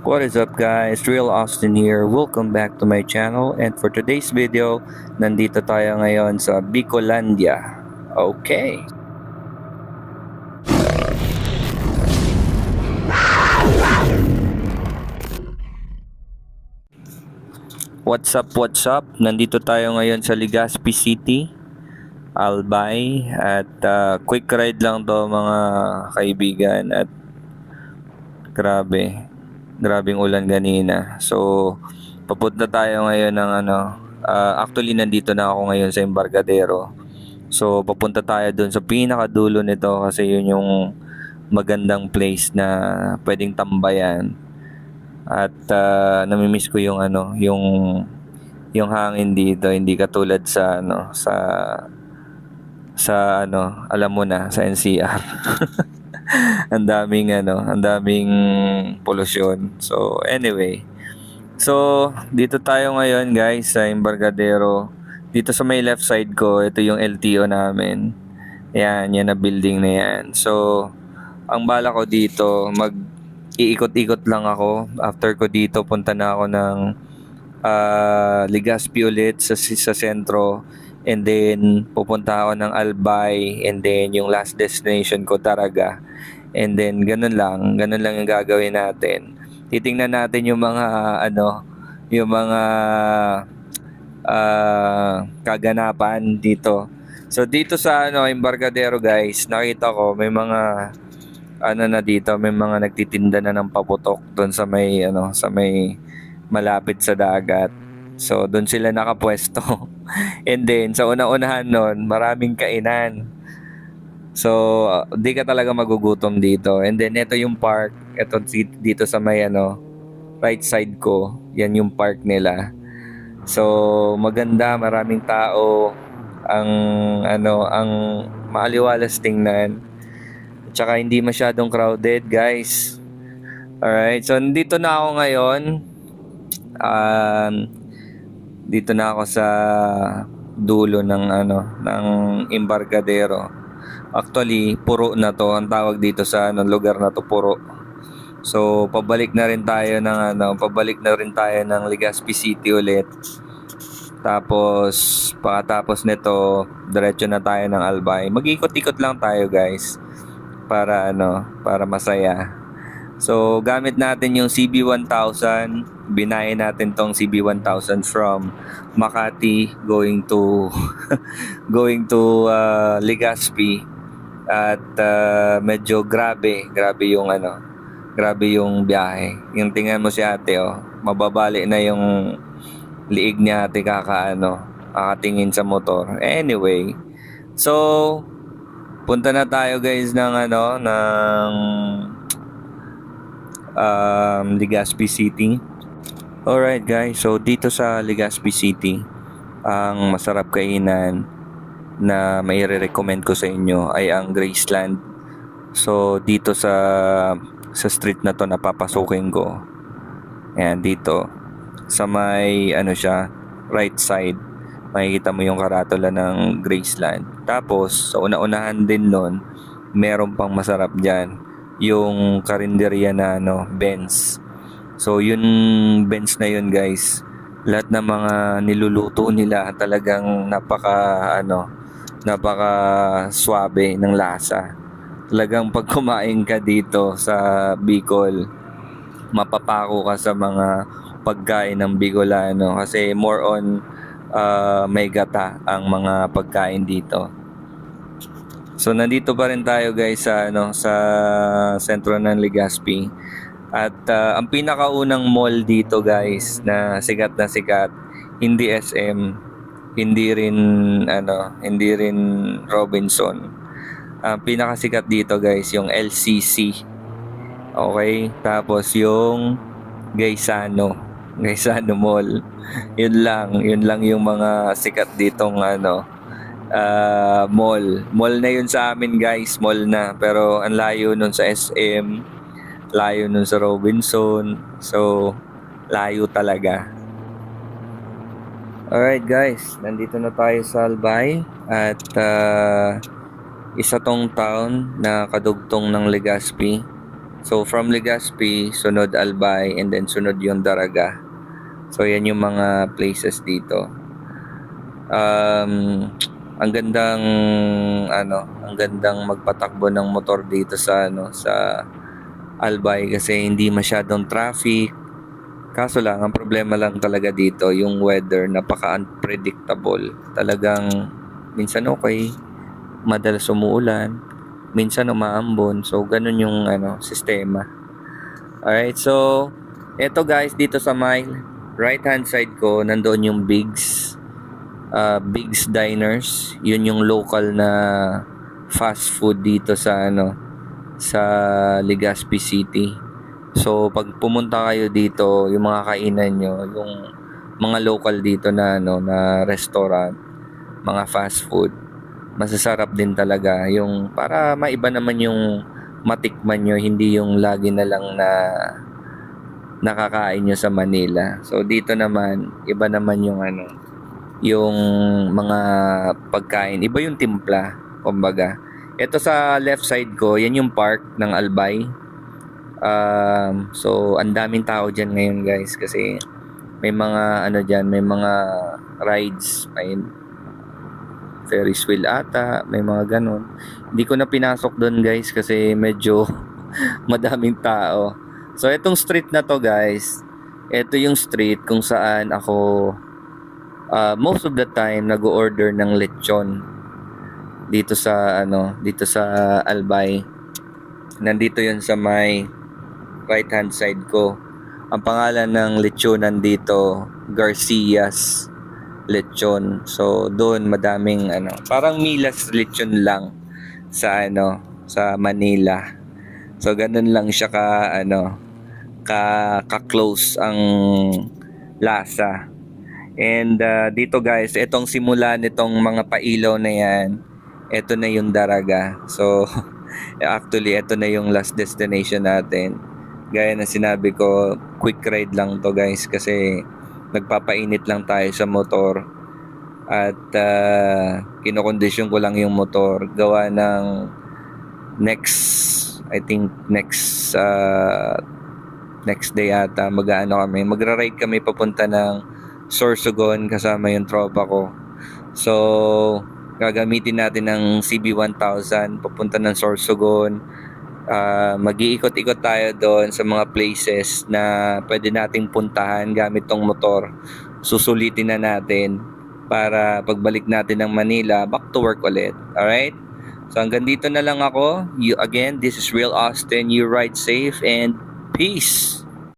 What is up guys? Real Austin here. Welcome back to my channel and for today's video, nandito tayo ngayon sa Bicolandia. Okay. What's up, what's up? Nandito tayo ngayon sa Legazpi City, Albay at ah, quick ride lang to mga kaibigan at grabe grabing ulan ganina so papunta tayo ngayon ng ano ah, actually nandito na ako ngayon sa Embarcadero. So papunta tayo doon sa pinakadulo nito kasi yun yung magandang place na pwedeng tambayan. At ah, namimiss ko yung ano yung yung hangin dito. Hindi katulad sa ano sa sa ano alam mo na sa NCR ang daming ano, ang daming polusyon. So anyway, so dito tayo ngayon guys sa Embarcadero. Dito sa may left side ko, ito yung LTO namin. Yan, yan na building na yan. So ang bala ko dito, mag iikot-ikot lang ako. After ko dito, punta na ako ng ah, Legazpi ulit sa, sa sentro. And then, pupunta ako ng Albay. And then, yung last destination ko, Taraga. And then, ganun lang. Ganun lang yung gagawin natin. Titingnan natin yung mga, ano, yung mga ah, kaganapan dito. So, dito sa, ano, Embarcadero, guys, nakita ko, may mga, ano na dito, may mga nagtitinda na ng paputok doon sa may, ano, sa may malapit sa dagat. So, doon sila nakapwesto. And then, sa una-unahan nun, maraming kainan. So, di ka talaga magugutom dito. And then, ito yung park. Ito dito sa may ano, right side ko. Yan yung park nila. So, maganda, maraming tao. Ang, ano, ang maaliwalas tingnan. Tsaka hindi masyadong crowded, guys. Alright, so nandito na ako ngayon. Um, dito na ako sa dulo ng ano ng Embarcadero. Actually, puro na to ang tawag dito sa ano, lugar na to puro. So, pabalik na rin tayo ng ano, pabalik na rin tayo ng Legazpi City ulit. Tapos, pagkatapos nito, diretso na tayo ng Albay. Mag-ikot-ikot lang tayo, guys. Para ano, para masaya. So, gamit natin yung CB1000. Binayin natin tong CB1000 from Makati going to going to uh, Legazpi. At uh, medyo grabe, grabe yung ano, grabe yung biyahe. Yung tingnan mo si ate, oh, mababali na yung liig niya ate kakaano, kakatingin sa motor. Anyway, so, punta na tayo guys ng ano, ng um, Legazpi City. Alright guys, so dito sa Legazpi City, ang masarap kainan na may recommend ko sa inyo ay ang Graceland. So dito sa sa street na to napapasukin ko. Ayan dito sa may ano siya, right side. Makikita mo yung karatula ng Graceland. Tapos sa una-unahan din nun, meron pang masarap diyan yung karinderya na ano, Benz. So yun Benz na yun guys. Lahat ng mga niluluto nila talagang napaka ano, napaka swabe ng lasa. Talagang pag kumain ka dito sa Bicol, mapapako ka sa mga pagkain ng Bicolano kasi more on uh, may gata ang mga pagkain dito. So nandito pa rin tayo guys sa ano sa sentro ng Legazpi. At uh, ang pinakaunang mall dito guys na sikat na sikat, hindi SM, hindi rin ano, hindi rin Robinson. Ang pinakasikat dito guys yung LCC. Okay? Tapos yung Gaisano, Gaisano Mall. Yun lang, yun lang yung mga sikat ditong ano, uh, mall. Mall na yun sa amin guys, mall na. Pero ang layo nun sa SM, layo nun sa Robinson. So, layo talaga. Alright guys, nandito na tayo sa Albay at uh, isa tong town na kadugtong ng Legazpi. So from Legazpi, sunod Albay, and then sunod yung Daraga. So yan yung mga places dito. Um, ang gandang ano, ang gandang magpatakbo ng motor dito sa ano sa Albay kasi hindi masyadong traffic. Kaso lang, ang problema lang talaga dito, yung weather, napaka-unpredictable. Talagang, minsan okay, madalas umuulan, minsan umaambon. So, ganun yung ano, sistema. Alright, so, eto guys, dito sa my right hand side ko, nandoon yung Bigs. Uh, Bigs Diners. Yun yung local na fast food dito sa ano, sa Legazpi City. So, pag pumunta kayo dito, yung mga kainan nyo, yung mga local dito na, ano, na restaurant, mga fast food, masasarap din talaga. Yung, para maiba naman yung matikman nyo, hindi yung lagi na lang na nakakain nyo sa Manila. So, dito naman, iba naman yung ano, yung mga pagkain. Iba yung timpla, kumbaga. Ito sa left side ko, yan yung park ng Albay. Um, so, ang daming tao dyan ngayon guys kasi may mga ano dyan, may mga rides, may Ferris wheel ata, may mga ganun. Hindi ko na pinasok doon guys kasi medyo madaming tao. So, itong street na to guys, ito yung street kung saan ako uh, most of the time nag-order ng lechon dito sa ano, dito sa Albay. Nandito 'yon sa may right hand side ko. Ang pangalan ng lechonan dito, Garcias Lechon. So doon madaming ano, parang Milas lechon lang sa ano, sa Manila. So ganun lang siya ka ano, ka ka-close ang lasa. And uh, dito guys, itong simula nitong mga pailaw na yan, ito na yung Daraga. So actually ito na yung last destination natin. Gaya na sinabi ko, quick ride lang to guys kasi nagpapainit lang tayo sa motor at uh, kinokondisyon ko lang yung motor gawa ng next I think next uh, next day ata mag-ano kami magra-ride kami papunta ng Sorsogon kasama yung tropa ko so gagamitin natin ng CB1000 papunta ng Sorsogon uh, mag-iikot-ikot tayo doon sa mga places na pwede nating puntahan gamit tong motor. Susulitin na natin para pagbalik natin ng Manila, back to work ulit. Alright? So hanggang dito na lang ako. You, again, this is Real Austin. You ride safe and peace!